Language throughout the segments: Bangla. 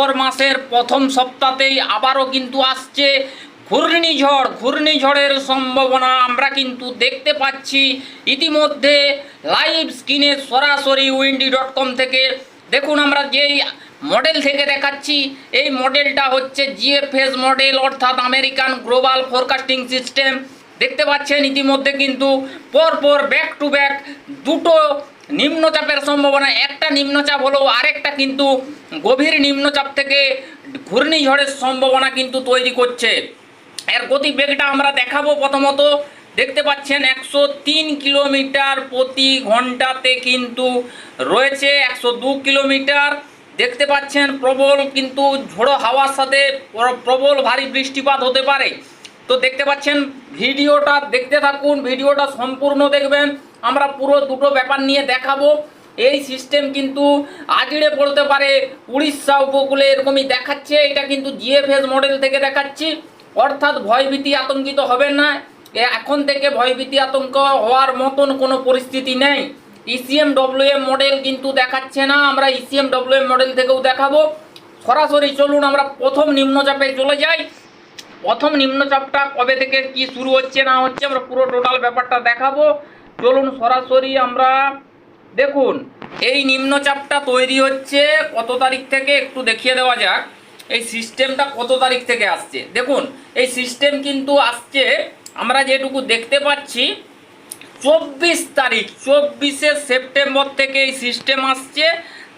অক্টোবর মাসের প্রথম সপ্তাহতেই আবারও কিন্তু আসছে ঘূর্ণিঝড়। ঘূর্ণিঝড়ের সম্ভাবনা আমরা কিন্তু দেখতে পাচ্ছি। ইতিমধ্যে লাইভ স্ক্রিনে সরাসরি উইন্ডি ডট কম থেকে দেখুন আমরা যেই মডেল থেকে দেখাচ্ছি, এই মডেলটা হচ্ছে জিএফএস মডেল অর্থাৎ আমেরিকান গ্লোবাল ফোরকাস্টিং সিস্টেম দেখতে পাচ্ছেন, ইতিমধ্যে কিন্তু পরপর ব্যাক টু ব্যাক দুটো নিম্নচাপের সম্ভাবনা, একটা নিম্নচাপ হলেও আরেকটা কিন্তু গভীর নিম্নচাপ থেকে ঘূর্ণিঝড়ের সম্ভাবনা কিন্তু তৈরি করছে। এর গতিবেগটা আমরা দেখাবো প্রথমত। দেখতে পাচ্ছেন একশো তিন কিলোমিটার প্রতি ঘন্টাতে কিন্তু রয়েছে, একশো কিলোমিটার। দেখতে পাচ্ছেন প্রবল কিন্তু ঝোড়ো হাওয়ার সাথে প্রবল ভারী বৃষ্টিপাত হতে পারে। তো দেখতে পাচ্ছেন ভিডিওটা, দেখতে থাকুন, ভিডিওটা সম্পূর্ণ দেখবেন। আমরা পুরো দুটো ব্যাপার নিয়ে দেখাবো। এই সিস্টেম কিন্তু আজড়ে পড়তে পারে উড়িষ্যা উপকূলে এরকমই দেখাচ্ছে। এটা কিন্তু জিএফএস মডেল থেকে দেখাচ্ছি। অর্থাৎ ভয়ভীতি আতঙ্কিত হবে না। এখন থেকে ভয়ভীতি আতঙ্ক হওয়ার মতন কোনো পরিস্থিতি নেই। ইসিএম ডব্লিউএম মডেল কিন্তু দেখাচ্ছে না। আমরা ইসিএম ডব্লিউএম মডেল থেকেও দেখাবো। সরাসরি চলুন আমরা প্রথম নিম্নচাপে চলে যাই। প্রথম নিম্নচাপটা কবে থেকে কি শুরু হচ্ছে না হচ্ছে আমরা পুরো টোটাল ব্যাপারটা দেখাবো। চলুন সরাসরি আমরা দেখুন, এই নিম্নচাপটা তৈরি হচ্ছে কত তারিখ থেকে একটু দেখিয়ে দেওয়া যাক। এই সিস্টেমটা কত তারিখ থেকে আসছে? দেখুন, এই সিস্টেম কিন্তু আসছে, আমরা যেটুকু দেখতে পাচ্ছি, চব্বিশ তারিখ, চব্বিশে সেপ্টেম্বর থেকে এই সিস্টেম আসছে।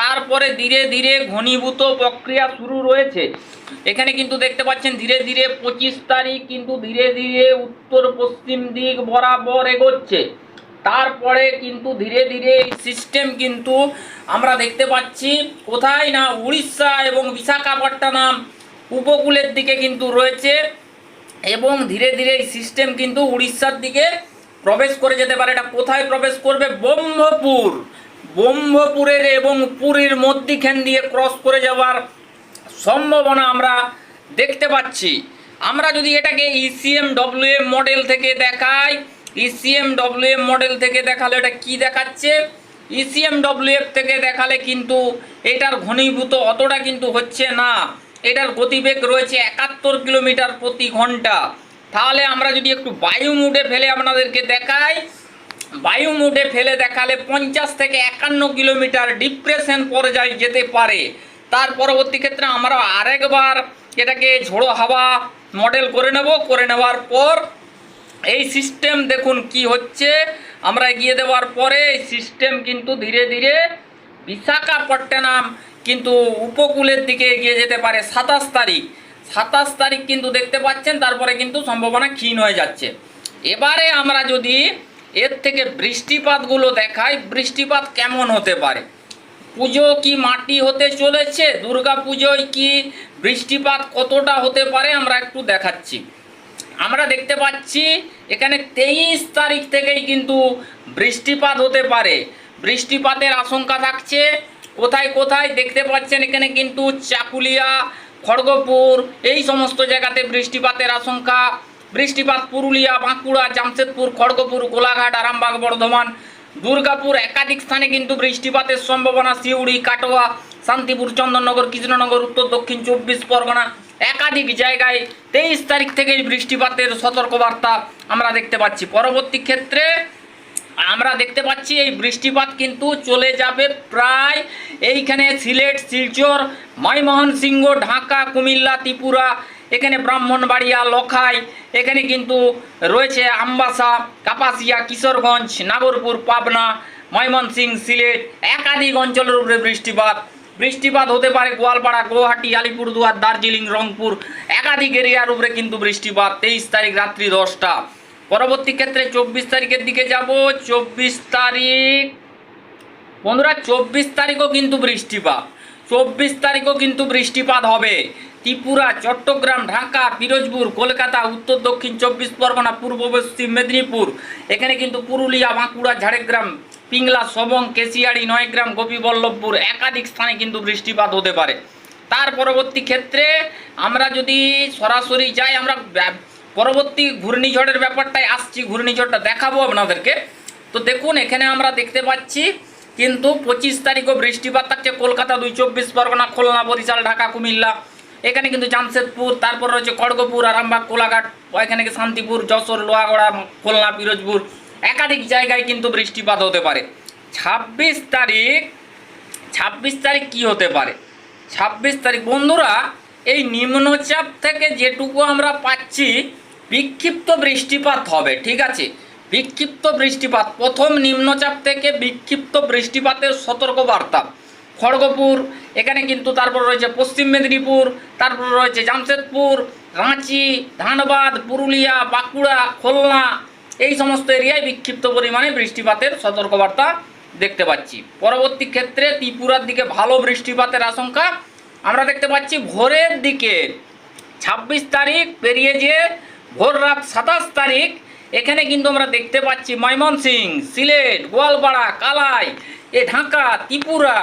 তারপরে ধীরে ধীরে ঘনীভূত প্রক্রিয়া শুরু রয়েছে। এখানে কিন্তু দেখতে পাচ্ছেন, ধীরে ধীরে পঁচিশ তারিখ কিন্তু ধীরে ধীরে উত্তর পশ্চিম দিক বরাবর এগোচ্ছে। তারপরে কিন্তু ধীরে ধীরে এই সিস্টেম কিন্তু আমরা দেখতে পাচ্ছি। কোথায় না উড়িষ্যা এবং বিশাখাপট্টনম উপকূলের দিকে কিন্তু রয়েছে এবং ধীরে ধীরে এই সিস্টেম কিন্তু উড়িষ্যার দিকে প্রবেশ করে যেতে পারে। এটা কোথায় প্রবেশ করবে? ব্রহ্মপুর। ব্রহ্মপুরের এবং পুরীর মধ্যিখান দিয়ে ক্রস করে যাওয়ার সম্ভাবনা আমরা দেখতে পাচ্ছি। আমরা যদি এটাকে ইসিএম ডব্লিউএম মডেল থেকে দেখাই ইসিএম ডব্লিউএম মডেল থেকে দেখালে, এটা কি দেখাচ্ছে? E ইসিএম ডব্লিউএফ থেকে দেখালে কিন্তু এটার ঘনীভূত অতটা কিন্তু হচ্ছে না। এটার গতিবেগ রয়েছে একাত্তর কিলোমিটার প্রতি ঘণ্টা। তাহলে আমরা যদি একটু বায়ু মুডে ফেলে আপনাদেরকে দেখাই, বায়ু মুডে ফেলে দেখালে পঞ্চাশ থেকে একান্ন কিলোমিটার ডিপ্রেশন পর্যায়ে যেতে পারে। তার পরবর্তী ক্ষেত্রে আমরা আরেকবার এটাকে ঝোড়ো হাওয়া মডেল করে নেব। করে নেওয়ার পর এই সিস্টেম দেখুন কি হচ্ছে। আমরা এগিয়ে দেওয়ার পরে এই সিস্টেম কিন্তু ধীরে ধীরে বিশাখাপট্টনম কিন্তু উপকূলের দিকে এগিয়ে যেতে পারে সাতাশ তারিখ। সাতাশ তারিখ কিন্তু দেখতে পাচ্ছেন, তারপরে কিন্তু সম্ভাবনা ক্ষীণ হয়ে যাচ্ছে। এবারে আমরা যদি এর থেকে বৃষ্টিপাতগুলো দেখাই, বৃষ্টিপাত কেমন হতে পারে? পুজো কি মাটি হতে চলেছে? দুর্গা পুজোয় কি বৃষ্টিপাত কতটা হতে পারে আমরা একটু দেখাচ্ছি। আমরা দেখতে পাচ্ছি এখানে তেইশ তারিখ থেকেই কিন্তু বৃষ্টিপাত হতে পারে। বৃষ্টিপাতের আশঙ্কা থাকছে। কোথায় কোথায় দেখতে পাচ্ছেন এখানে কিন্তু চাকুলিয়া, খড়গপুর, এই সমস্ত জায়গাতে বৃষ্টিপাতের আশঙ্কা। বৃষ্টিপাত পুরুলিয়া, বাঁকুড়া, জামশেদপুর, খড়গপুর, কোলাঘাট, আরামবাগ, বর্ধমান, দুর্গাপুর একাধিক স্থানে কিন্তু বৃষ্টিপাতের সম্ভাবনা। সিউড়ি, কাটোয়া, শান্তিপুর, চন্দননগর, কৃষ্ণনগর, উত্তর দক্ষিণ চব্বিশ, পরগনা একাধিক জায়গায় তেইশ তারিখ থেকেই বৃষ্টিপাতের সতর্কবার্তা আমরা দেখতে পাচ্ছি। পরবর্তী ক্ষেত্রে আমরা দেখতে পাচ্ছি এই বৃষ্টিপাত কিন্তু চলে যাবে প্রায় এইখানে সিলেট, শিলচর ময়মোহন সিংহ ঢাকা, কুমিল্লা, ত্রিপুরা, এখানে ব্রাহ্মণবাড়িয়া, লখাই, এখানে কিন্তু রয়েছে আমবাসা, কাপাসিয়া, কিশোরগঞ্জ, নাগরপুর, পাবনা, ময়মনসিংহ, সিলেট, একাধিক অঞ্চলের উপরে বৃষ্টিপাত বৃষ্টিপাত হতে পারে গোয়ালপাড়া, গুয়াহাটি, আলিপুরদুয়ার, দার্জিলিং, রংপুর। একাধিক এরিয়ার উপরে কিন্তু বৃষ্টিপাত। তেইশ তারিখ রাত্রি দশটা। পরবর্তী ক্ষেত্রে চব্বিশ তারিখের দিকে যাব। চব্বিশ তারিখ, বন্ধুরা, চব্বিশ তারিখও কিন্তু বৃষ্টিপাত। চব্বিশ তারিখও কিন্তু বৃষ্টিপাত হবে। ত্রিপুরা, চট্টগ্রাম, ঢাকা, পিরোজপুর, কলকাতা, উত্তর, দক্ষিণ চব্বিশ পরগনা, পূর্ব পশ্চিম মেদিনীপুর। এখানে কিন্তু পুরুলিয়া, বাঁকুড়া, ঝাড়গ্রাম পিংলা, সবং, কেশিয়াড়ি, নয়গ্রাম, গোপীবল্লভপুর একাধিক স্থানে কিন্তু বৃষ্টিপাত হতে পারে। তার পরবর্তী ক্ষেত্রে আমরা যদি সরাসরি যাই, আমরা পরবর্তী ঘূর্ণিঝড়ের ব্যাপারটাই আসছি, ঘূর্ণিঝড়টা দেখাবো আপনাদেরকে। তো দেখুন, এখানে আমরা দেখতে পাচ্ছি কিন্তু পঁচিশ তারিখও বৃষ্টিপাত থাকছে। কলকাতা দুই চব্বিশ পরগনা, খুলনা, বরিশাল, ঢাকা, কুমিল্লা, এখানে কিন্তু জামশেদপুর, তারপর রয়েছে খড়গপুর আরামবাগ, কোলাঘাট এখানে শান্তিপুর, যশোর, লোহাগড়া, খুলনা, পিরোজপুর একাধিক জায়গায় কিন্তু বৃষ্টিপাত হতে পারে। ছাব্বিশ তারিখ ছাব্বিশ তারিখ কি হতে পারে? ছাব্বিশ তারিখ, বন্ধুরা, এই নিম্নচাপ থেকে যেটুকু আমরা পাচ্ছি, বিক্ষিপ্ত বৃষ্টিপাত হবে, ঠিক আছে? বিক্ষিপ্ত বৃষ্টিপাত, প্রথম নিম্নচাপ থেকে বিক্ষিপ্ত বৃষ্টিপাতের সতর্কবার্তা। খড়গপুর, এখানে কিন্তু তারপর রয়েছে পশ্চিম মেদিনীপুর, তারপর রয়েছে জামশেদপুর, রাঁচি, ধানবাদ, পুরুলিয়া, বাঁকুড়া, খুলনা এই সমস্ত এরিয়ায় বিক্ষিপ্ত পরিমাণে বৃষ্টিপাতের সতর্কবার্তা দেখতে পাচ্ছি। পরবর্তী ক্ষেত্রে ত্রিপুরার দিকে ভালো বৃষ্টিপাতের আশঙ্কা আমরা দেখতে পাচ্ছি ভোরের দিকে। ছাব্বিশ তারিখ পেরিয়ে যে ভোর রাত সাতাশ তারিখ, এখানে কিন্তু আমরা দেখতে পাচ্ছি ময়মনসিং, সিলেট, গোয়ালপাড়া, কালাই, এ ঢাকা, ত্রিপুরা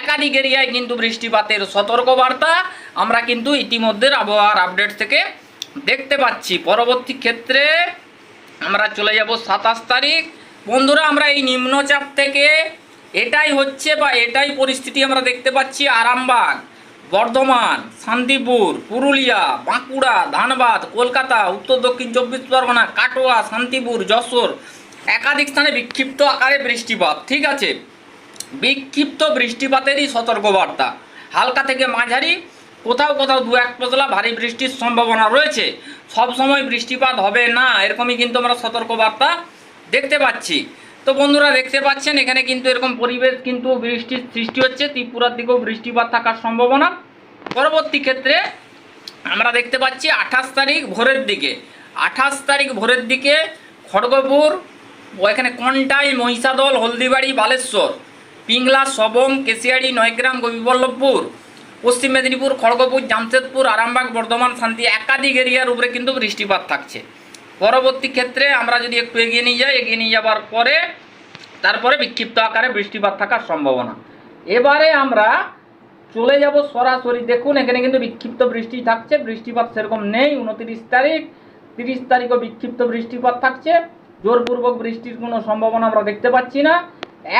একাধিক এরিয়ায় কিন্তু বৃষ্টিপাতের সতর্কবার্তা আমরা কিন্তু ইতিমধ্যে আবহাওয়ার আপডেট থেকে দেখতে পাচ্ছি। পরবর্তী ক্ষেত্রে আমরা চলে যাব সাতাশ তারিখ। বন্ধুরা, আমরা এই নিম্নচাপ থেকে এটাই হচ্ছে বা এটাই পরিস্থিতি আমরা দেখতে পাচ্ছি আরামবাগ, বর্ধমান, শান্তিপুর, পুরুলিয়া, বাঁকুড়া, ধানবাদ, কলকাতা, উত্তর, দক্ষিণ, চব্বিশ পরগনা, কাটোয়া, শান্তিপুর, যশোর একাধিক স্থানে বিক্ষিপ্ত আকারে বৃষ্টিপাত, ঠিক আছে? বিক্ষিপ্ত বৃষ্টিপাতেরই সতর্কবার্তা। হালকা থেকে মাঝারি, কোথাও কোথাও দু এক পতলা ভারী বৃষ্টির সম্ভাবনা রয়েছে। সব সময় বৃষ্টিপাত হবে না, এরকমই কিন্তু আমরা সতর্কবার্তা দেখতে পাচ্ছি। তো বন্ধুরা দেখতে পাচ্ছেন, এখানে কিন্তু এরকম পরিবেশ কিন্তু বৃষ্টির সৃষ্টি হচ্ছে, ত্রিপুরার দিকেও বৃষ্টিপাত থাকার সম্ভাবনা। পরবর্তী ক্ষেত্রে আমরা দেখতে পাচ্ছি আঠাশ তারিখ ভোরের দিকে। আঠাশ তারিখ ভোরের দিকে খড়গপুর, এখানে কন্টাই, মহিষাদল, হলদিবাড়ি, বালেশ্বর, পিংলা, সবং, কেশিয়াড়ি, নয়গ্রাম গোপীবল্লভপুর পশ্চিম মেদিনীপুর, খড়গপুর, জামশেদপুর, আরামবাগ, বর্ধমান, শান্তি একাধিক এরিয়ার উপরে কিন্তু বৃষ্টিপাত থাকছে। পরবর্তী ক্ষেত্রে আমরা যদি একটু এগিয়ে নিয়ে যাই, এগিয়ে নিয়ে যাওয়ার পরে তারপরে বিক্ষিপ্ত আকারে বৃষ্টিপাত থাকার সম্ভাবনা। এবারে আমরা চলে যাব সরাসরি। দেখুন, এখানে কিন্তু বিক্ষিপ্ত বৃষ্টি থাকছে। বৃষ্টিপাত সেরকম নেই। উনত্রিশ তারিখ, তিরিশ তারিখও বিক্ষিপ্ত বৃষ্টিপাত থাকছে। জোরপূর্বক বৃষ্টির কোনো সম্ভাবনা আমরা দেখতে পাচ্ছি না।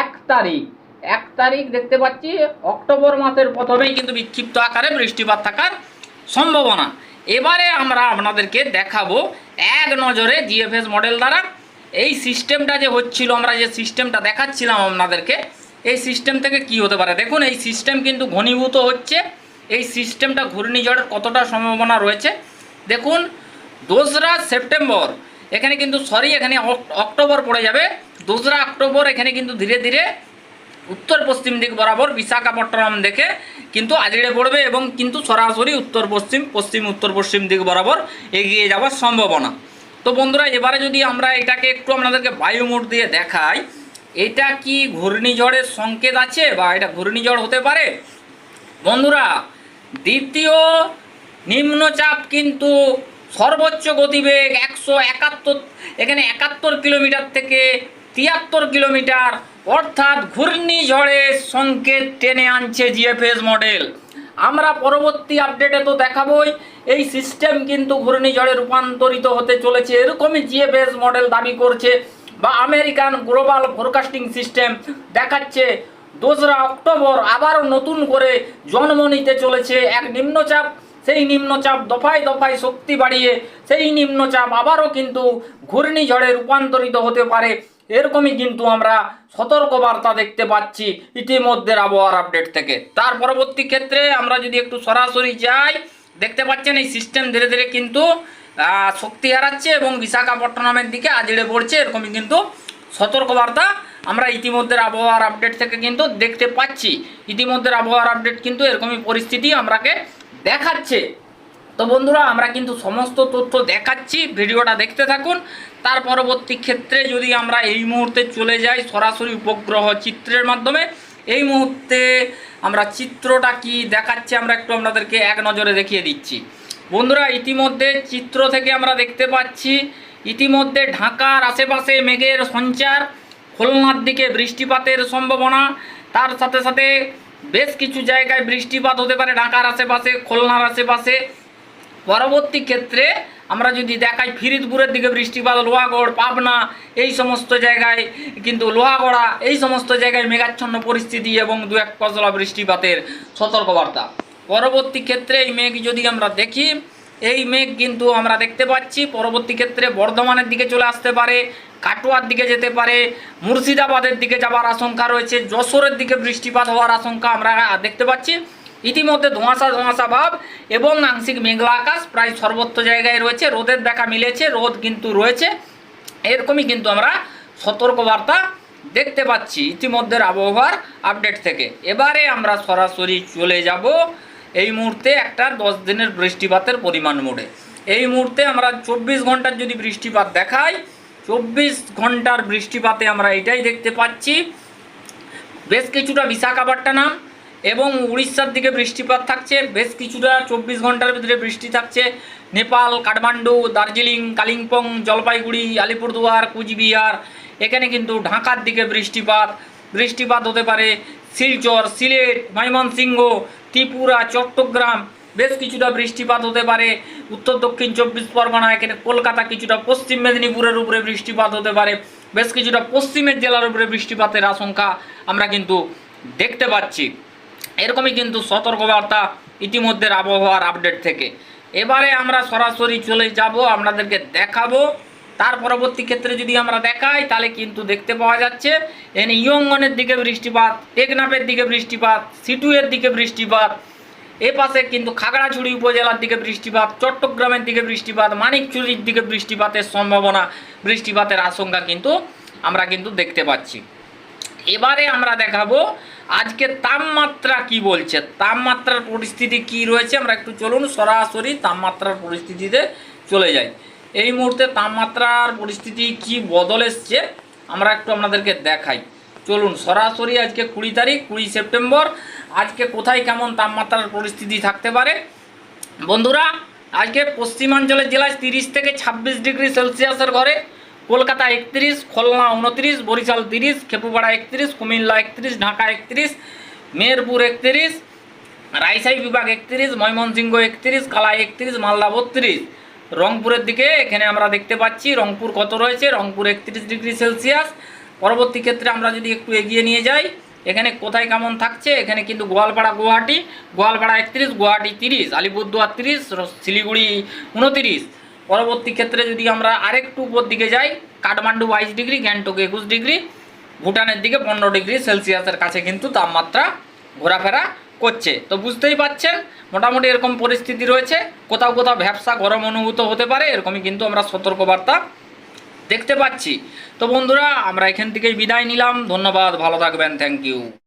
এক তারিখ এক তারিখ দেখতে পাচ্ছি, অক্টোবর মাসের প্রথমেই কিন্তু বিক্ষিপ্ত আকারে বৃষ্টিপাত থাকার সম্ভাবনা। এবারে আমরা আপনাদেরকে দেখাবো এক নজরে জিএফএস মডেল দ্বারা এই সিস্টেমটা যে হচ্ছিল, আমরা যে সিস্টেমটা দেখাচ্ছিলাম আপনাদেরকে, এই সিস্টেম থেকে কি হতে পারে? দেখুন, এই সিস্টেম কিন্তু ঘনীভূত হচ্ছে। এই সিস্টেমটা ঘূর্ণিঝড়ের কতটা সম্ভাবনা রয়েছে? দেখুন, দোসরা সেপ্টেম্বর, এখানে কিন্তু সরি এখানে অক- অক্টোবর পড়ে যাবে। দোসরা অক্টোবর, এখানে কিন্তু ধীরে ধীরে উত্তর পশ্চিম দিক বরাবর বিশাখাপট্টনম দেখে কিন্তু আজড়ে পড়বে এবং কিন্তু সরাসরি উত্তর পশ্চিম পশ্চিম, উত্তর পশ্চিম দিক বরাবর এগিয়ে যাওয়ার সম্ভাবনা। তো বন্ধুরা, এবারে যদি আমরা এটাকে একটু আপনাদেরকে বায়ুমোট দিয়ে দেখাই, এটা কি ঘূর্ণিঝড়ের সংকেত আছে বা এটা ঘূর্ণিঝড় হতে পারে? বন্ধুরা, দ্বিতীয় নিম্নচাপ কিন্তু সর্বোচ্চ গতিবেগ একশো একাত্তর, এখানে একাত্তর কিলোমিটার থেকে তিয়াত্তর কিলোমিটার, অর্থাৎ ঘূর্ণিঝড়ের সংকেত টেনে আনছে জিএফএস মডেল আমরা পরবর্তী আপডেটে তো দেখাবই, এই সিস্টেম কিন্তু ঘূর্ণিঝড়ে রূপান্তরিত হতে চলেছে, এরকমই জিএফএস মডেল দাবি করছে বা আমেরিকান গ্লোবাল ফোরকাস্টিং সিস্টেম দেখাচ্ছে। দোসরা অক্টোবর আবারও নতুন করে জন্ম নিতে চলেছে এক নিম্নচাপ, সেই নিম্নচাপ দফায় দফায় শক্তি বাড়িয়ে, সেই নিম্নচাপ আবারও কিন্তু ঘূর্ণিঝড়ে রূপান্তরিত হতে পারে এরকমই কিন্তু আমরা সতর্কবার্তা দেখতে পাচ্ছি ইতিমধ্যে আবহাওয়ার আপডেট থেকে। তার পরবর্তী ক্ষেত্রে আমরা যদি একটু সরাসরি যাই, দেখতে পাচ্ছেন এই সিস্টেম ধীরে ধীরে কিন্তু শক্তি হারাচ্ছে এবং বিশাখাপট্টনমের দিকে আজড়ে পড়ছে। এরকমই কিন্তু সতর্কবার্তা আমরা ইতিমধ্যে আবহাওয়ার আপডেট থেকে কিন্তু দেখতে পাচ্ছি। ইতিমধ্যে আবহাওয়ার আপডেট কিন্তু এরকমই পরিস্থিতি আমরাকে দেখাচ্ছে। তো বন্ধুরা, আমরা কিন্তু সমস্ত তথ্য দেখাচ্ছি, ভিডিওটা দেখতে থাকুন। তার পরবর্তী ক্ষেত্রে যদি আমরা এই মুহূর্তে চলে যাই সরাসরি উপগ্রহ চিত্রের মাধ্যমে, এই মুহূর্তে আমরা চিত্রটা কি দেখাচ্ছে, আমরা একটু আপনাদেরকে এক নজরে দেখিয়ে দিচ্ছি। বন্ধুরা, ইতিমধ্যে চিত্র থেকে আমরা দেখতে পাচ্ছি, ইতিমধ্যে ঢাকার আশেপাশে মেঘের সঞ্চার, খুলনার দিকে বৃষ্টিপাতের সম্ভাবনা, তার সাথে সাথে বেশ কিছু জায়গায় বৃষ্টিপাত হতে পারে, ঢাকার আশেপাশে, খুলনার আশেপাশে। পরবর্তী ক্ষেত্রে আমরা যদি দেখাই ফিরিদপুরের দিকে বৃষ্টিপাত, লোহাগড়, পাবনা, এই সমস্ত জায়গায় কিন্তু লোহাগড়া, এই সমস্ত জায়গায় মেঘাচ্ছন্ন পরিস্থিতি এবং দু এক কজলা বৃষ্টিপাতের সতর্কবার্তা। পরবর্তী ক্ষেত্রে এই মেঘ যদি আমরা দেখি, এই মেঘ কিন্তু আমরা দেখতে পাচ্ছি, পরবর্তী ক্ষেত্রে বর্ধমানের দিকে চলে আসতে পারে, কাটোয়ার দিকে যেতে পারে, মুর্শিদাবাদের দিকে যাওয়ার আশঙ্কা রয়েছে, যশোরের দিকে বৃষ্টিপাত হওয়ার আশঙ্কা আমরা দেখতে পাচ্ছি। ইতিমধ্যে ধোঁয়াশা ধোঁয়াশা ভাব এবং আংশিক মেঘলা আকাশ প্রায় সর্বত্র জায়গায় রয়েছে। রোদের দেখা মিলেছে, রোদ কিন্তু রয়েছে। এরকমই কিন্তু আমরা সতর্কবার্তা দেখতে পাচ্ছি ইতিমধ্যে আবহাওয়ার আপডেট থেকে। এবারে আমরা সরাসরি চলে যাব এই মুহূর্তে একটা দশ দিনের বৃষ্টিপাতের পরিমাণ মোড়ে। এই মুহূর্তে আমরা চব্বিশ ঘণ্টার যদি বৃষ্টিপাত দেখাই, চব্বিশ ঘণ্টার বৃষ্টিপাতে আমরা এটাই দেখতে পাচ্ছি। বেশ কিছুটা বিশাখাপট্টনম এবং উড়িষ্যার দিকে বৃষ্টিপাত থাকছে। বেশ কিছুটা চব্বিশ ঘণ্টার ভিতরে বৃষ্টি থাকছে। নেপাল, কাঠমান্ডু, দার্জিলিং, কালিম্পং, জলপাইগুড়ি, আলিপুরদুয়ার, কুচবিহার, এখানে কিন্তু ঢাকার দিকে বৃষ্টিপাত। বৃষ্টিপাত হতে পারে শিলচর, সিলেট, ময়মনসিংহ, ত্রিপুরা, চট্টগ্রাম। বেশ কিছুটা বৃষ্টিপাত হতে পারে। উত্তর, দক্ষিণ চব্বিশ পরগনা, এখানে কলকাতা কিছুটা পশ্চিম মেদিনীপুরের উপরে বৃষ্টিপাত হতে পারে। বেশ কিছুটা পশ্চিমের জেলার উপরে বৃষ্টিপাতের আশঙ্কা আমরা কিন্তু দেখতে পাচ্ছি। এরকমই কিন্তু সতর্কবার্তা ইতিমধ্যে আবহাওয়ার আপডেট থেকে। এবারে আমরা সরাসরি চলে যাব, আপনাদেরকে দেখাবো। তার পরবর্তী ক্ষেত্রে যদি আমরা দেখাই, তাহলে কিন্তু দেখতে পাওয়া যাচ্ছে এখানে ইয়ঙ্গনের দিকে বৃষ্টিপাত, টেকনাফের দিকে বৃষ্টিপাত, সিটুয়ের দিকে বৃষ্টিপাত, এ পাশে কিন্তু খাগড়াছড়ি উপজেলার দিকে বৃষ্টিপাত, চট্টগ্রামের দিকে বৃষ্টিপাত, মানিকচুরির দিকে বৃষ্টিপাতের সম্ভাবনা, বৃষ্টিপাতের আশঙ্কা কিন্তু আমরা কিন্তু দেখতে পাচ্ছি। এবারে আমরা দেখাবো আজকে তাপমাত্রা কি বলছে। তাপমাত্রার পরিস্থিতি কি রয়েছে, আমরা একটু চলুন সরাসরি তাপমাত্রার পরিস্থিতিতে চলে যাই। এই মুহূর্তে তাপমাত্রার পরিস্থিতি কি বদল এসছে, আমরা একটু আপনাদেরকে দেখাই। চলুন সরাসরি আজকে কুড়ি তারিখ, কুড়ি সেপ্টেম্বর। আজকে কোথায় কেমন তাপমাত্রার পরিস্থিতি থাকতে পারে? বন্ধুরা, আজকে পশ্চিমাঞ্চলের জেলায় তিরিশ থেকে ছাব্বিশ ডিগ্রি সেলসিয়াসের ঘরে কলকাতা একত্রিশ, খুলনা উনত্রিশ, বরিশাল তিরিশ, খেপুপাড়া একত্রিশ, কুমিল্লা একত্রিশ, ঢাকা একত্রিশ, মেহেরপুর একত্রিশ রাইসাই বিভাগ একত্রিশ, ময়মনসিংহ একত্রিশ, কালাই একত্রিশ, মালদা বত্রিশ। রংপুরের দিকে এখানে আমরা দেখতে পাচ্ছি রংপুর কত রয়েছে? রংপুর একত্রিশ ডিগ্রি সেলসিয়াস। পরবর্তী ক্ষেত্রে আমরা যদি একটু এগিয়ে নিয়ে যাই, এখানে কোথায় কেমন থাকছে? এখানে কিন্তু গোয়ালপাড়া, গুয়াহাটি। গোয়ালপাড়া একত্রিশ, গুয়াহাটি তিরিশ, আলিপুরদুয়ার তিরিশ শিলিগুড়ি উনতিরিশ। পরবর্তী ক্ষেত্রে যদি আমরা আরেকটু উপর দিকে যাই, কাঠমান্ডু বাইশ ডিগ্রি, গ্যাংটক একুশ ডিগ্রি, ভুটানের দিকে পনেরো ডিগ্রি সেলসিয়াসের কাছে কিন্তু তাপমাত্রা ঘোরাফেরা করছে। তো বুঝতেই পাচ্ছেন, মোটামুটি এরকম পরিস্থিতি রয়েছে। কোথাও কোথাও ব্যবসা গরম অনুভূত হতে পারে, এরকমই কিন্তু আমরা সতর্কবার্তা দেখতে পাচ্ছি। তো বন্ধুরা, আমরা এখান থেকেই বিদায় নিলাম। ধন্যবাদ, ভালো থাকবেন, থ্যাংক ইউ।